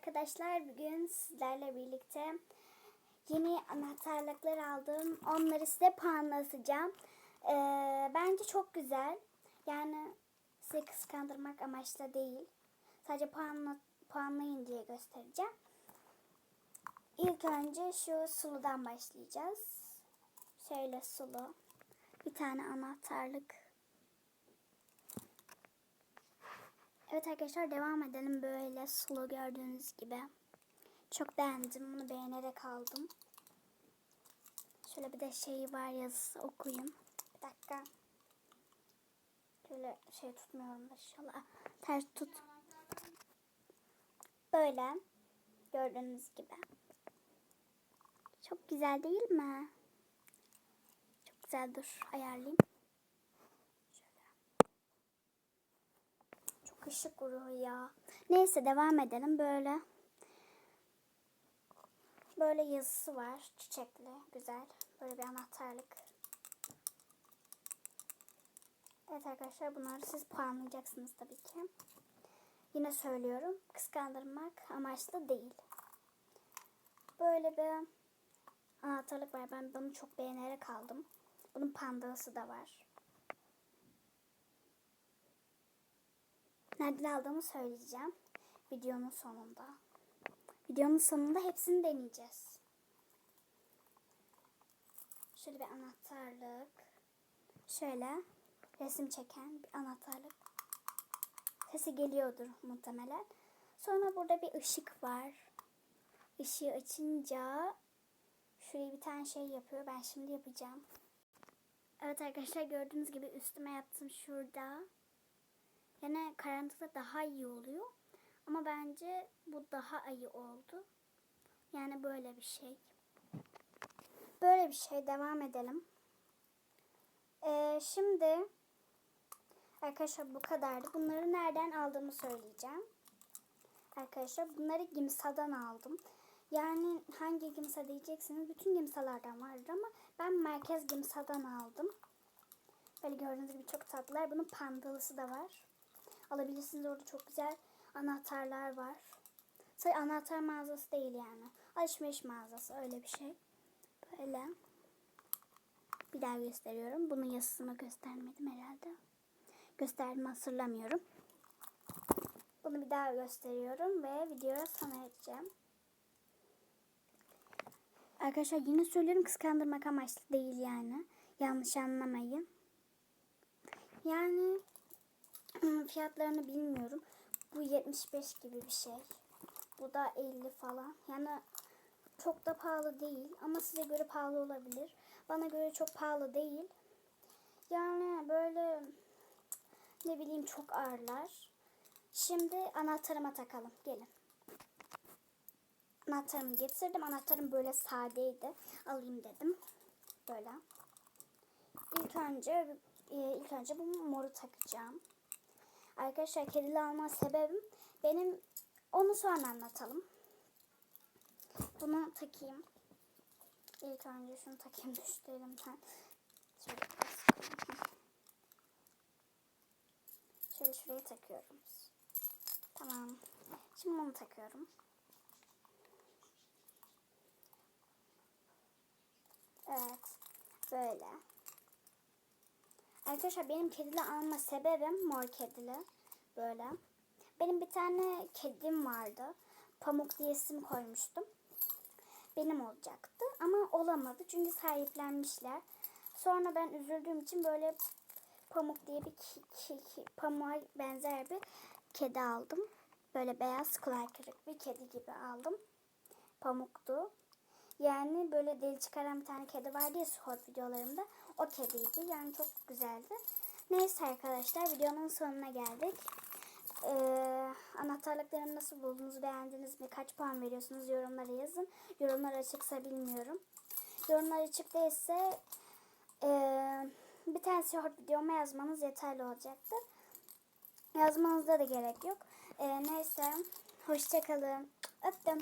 arkadaşlar. Bugün sizlerle birlikte yeni anahtarlıklar aldım. Onları size puanlatacağım. Ee, bence çok güzel. Yani sizi kıskandırmak amaçlı değil. Sadece puanla, puanlayın diye göstereceğim. İlk önce şu suludan başlayacağız. Şöyle sulu. Bir tane anahtarlık. Evet arkadaşlar devam edelim böyle sulu gördüğünüz gibi. Çok beğendim. Bunu beğenerek aldım. Şöyle bir de şey var yazısı okuyayım. Bir dakika. Şöyle şey tutmuyorum inşallah. Ters tut. Böyle. Gördüğünüz gibi. Çok güzel değil mi? Çok güzel dur ayarlayayım. Çok ışık vuruyor ya. Neyse devam edelim böyle. Böyle yazısı var. Çiçekli. Güzel. Böyle bir anahtarlık. Evet arkadaşlar bunları siz puanlayacaksınız tabii ki. Yine söylüyorum. Kıskandırmak amaçlı değil. Böyle bir anahtarlık var. Ben bunu çok beğenerek aldım. Bunun pandası da var. Nereden aldığımı söyleyeceğim. Videonun sonunda. Videonun sonunda hepsini deneyeceğiz. Şöyle bir anahtarlık. Şöyle resim çeken bir anahtarlık. Sesi geliyordur muhtemelen. Sonra burada bir ışık var. Işığı açınca şuraya bir tane şey yapıyor. Ben şimdi yapacağım. Evet arkadaşlar gördüğünüz gibi üstüme yaptım şurada. Yani daha iyi oluyor. Ama bence bu daha iyi oldu. Yani böyle bir şey. Böyle bir şey. Devam edelim. Ee, şimdi arkadaşlar bu kadardı. Bunları nereden aldığımı söyleyeceğim. Arkadaşlar bunları Gimsa'dan aldım. Yani hangi Gimsa diyeceksiniz. Bütün Gimsa'lardan vardır ama ben Merkez Gimsa'dan aldım. Böyle gördüğünüz gibi çok tatlılar. Bunun pandalısı da var alabilirsiniz. Orada çok güzel anahtarlar var. Sadece anahtar mağazası değil yani. Alışveriş mağazası öyle bir şey. Böyle. Bir daha gösteriyorum. Bunun yazısını göstermedim herhalde. Gösterdim hatırlamıyorum. Bunu bir daha gösteriyorum ve videoya sona edeceğim. Arkadaşlar yine söylüyorum kıskandırmak amaçlı değil yani. Yanlış anlamayın. Yani fiyatlarını bilmiyorum. Bu 75 gibi bir şey. Bu da 50 falan. Yani çok da pahalı değil ama size göre pahalı olabilir. Bana göre çok pahalı değil. Yani böyle ne bileyim çok ağırlar. Şimdi anahtarıma takalım. Gelin. Anahtarımı getirdim. Anahtarım böyle sadeydi. Alayım dedim. Böyle. İlk önce e, ilk önce bu moru takacağım. Arkadaşlar kedili alma sebebim benim onu sonra anlatalım. Bunu takayım. İlk önce şunu takayım düştü elimden. Şöyle, Şöyle şuraya takıyorum. Tamam. Şimdi bunu takıyorum. Evet. Böyle. Arkadaşlar benim kedili alma sebebim mor kedili. Böyle. Benim bir tane kedim vardı. Pamuk diye isim koymuştum. Benim olacaktı ama olamadı çünkü sahiplenmişler. Sonra ben üzüldüğüm için böyle Pamuk diye bir ki, ki, ki, pamuğa benzer bir kedi aldım. Böyle beyaz kulak kırık bir kedi gibi aldım. Pamuktu. Yani böyle deli çıkaran bir tane kedi vardı ya short videolarımda. O kediydi. Yani çok güzeldi. Neyse arkadaşlar videonun sonuna geldik. Ee, anahtarlıklarımı nasıl buldunuz? Beğendiniz mi? Kaç puan veriyorsunuz? Yorumlara yazın. Yorumlar açıksa bilmiyorum. Yorumlar açık değilse ee, bir tane short videoma yazmanız yeterli olacaktır. Yazmanıza da gerek yok. Ee, neyse. Hoşçakalın. Öptüm.